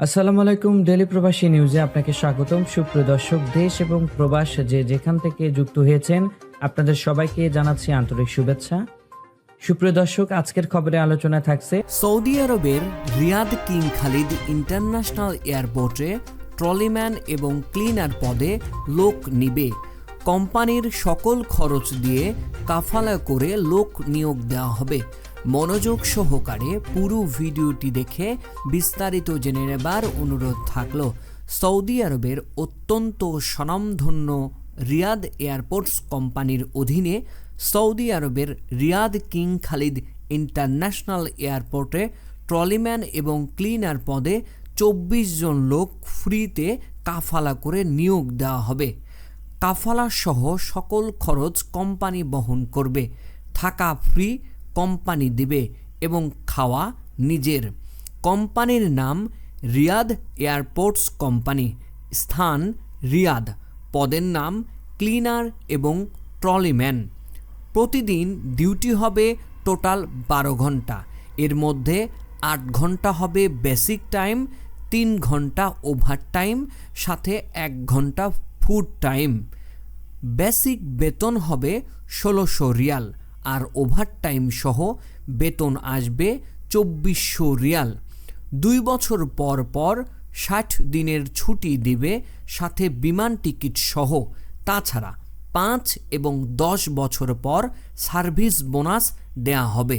আসসালামু আলাইকুম ডেলি প্রবাসী নিউজে আপনাকে স্বাগতম। সুপ্রিয় দর্শক, দেশ এবং প্রবাস যে যেখান থেকে যুক্ত হয়েছেন, আপনাদের সবাইকে জানাচ্ছি আন্তরিক শুভেচ্ছা। সুপ্রিয় দর্শক, আজকের খবরে আলোচনায় থাকছে সৌদি আরবের রিয়াদ কিং খালিদ ইন্টারন্যাশনাল এয়ারপোর্টে ট্রলিম্যান এবং ক্লিনার পদে লোক নিবে। কোম্পানির সকল খরচ দিয়ে কাফালা করে লোক নিয়োগ দেওয়া হবে। মনোযোগ সহকারে পুরো ভিডিওটি দেখে বিস্তারিত জেনে নেবার অনুরোধ থাকল। সৌদি আরবের অত্যন্ত স্বনামধন্য রিয়াদ এয়ারপোর্টস কোম্পানির অধীনে সৌদি আরবের রিয়াদ কিং খালিদ ইন্টারন্যাশনাল এয়ারপোর্টে ট্রলিম্যান এবং ক্লিনার পদে চব্বিশ জন লোক ফ্রিতে কাফালা করে নিয়োগ দেওয়া হবে। কাফালা সহ সকল খরচ কোম্পানি বহন করবে। থাকা ফ্রি কোম্পানি দেবে এবং খাওয়া নিজের। কোম্পানির নাম রিয়াদ এয়ারপোর্টস কোম্পানি। স্থান রিয়াদ। পদের নাম ক্লিনার এবং ট্রলিম্যান। প্রতিদিন ডিউটি হবে টোটাল বারো ঘণ্টা। এর মধ্যে আট ঘণ্টা হবে বেসিক টাইম, তিন ঘণ্টা ওভার টাইম, সাথে এক ঘণ্টা ফুড টাইম। বেসিক বেতন হবে ষোলোশো রিয়াল। আর ওভার টাইম সহ বেতন আসবে চব্বিশশো রিয়াল। দুই বছর পর পর ষাট দিনের ছুটি দিবে সাথে বিমান টিকিট সহ। তাছাড়া পাঁচ এবং দশ বছর পর সার্ভিস বোনাস দেয়া হবে।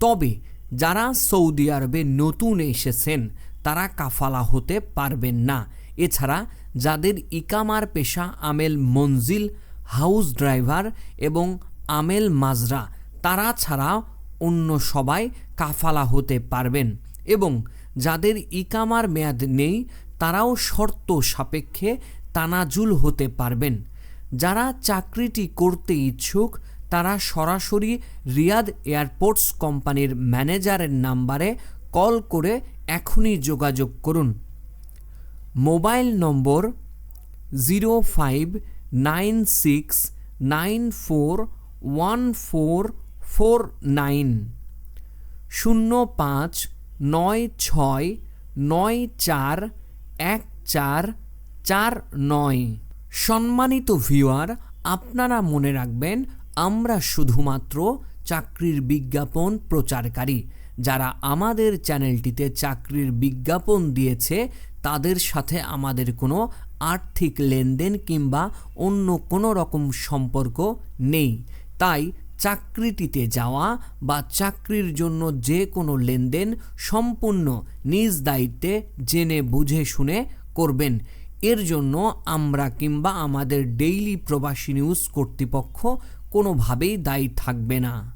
তবে যারা সৌদি আরবে নতুন এসেছেন, তারা কাফালা হতে পারবেন না। এছাড়া যাদের ইকামার পেশা আমেল মঞ্জিল, হাউস ড্রাইভার এবং আমেল মাজরা, তারা ছাড়া অন্য সবাই কাফালা হতে পারবেন এবং যাদের ইকামার মেয়াদ নেই, তারাও শর্ত সাপেক্ষে তানাজুল হতে পারবেন। যারা চাকরিটি করতে ইচ্ছুক, তারা সরাসরি রিয়াদ এয়ারপোর্টস কোম্পানির ম্যানেজারের নাম্বারে কল করে এখনই যোগাযোগ করুন। Mobile number zero five nine six nine four one four four nine শূন্য পাঁচ নয় ছয় নয় চার এক চার চার নয় সম্মানিত ভিউয়ার আপনারা মনে রাখবেন, আমরা শুধুমাত্র চাকরির বিজ্ঞাপন প্রচারকারী। যারা আমাদের চ্যানেলটিতে চাকরির বিজ্ঞাপন দিয়েছে, তাদের সাথে আমাদের কোনো আর্থিক লেনদেন কিংবা অন্য কোনো রকম সম্পর্ক নেই। তাই চাকরিটিতে যাওয়া বা চাকরির জন্য যে কোনো লেনদেন সম্পূর্ণ নিজ দায়িত্বে জেনে বুঝে শুনে করবেন। এর জন্য আমরা কিংবা আমাদের ডেইলি প্রবাসী নিউজ কর্তৃপক্ষ কোনোভাবেই দায়ী থাকবে না।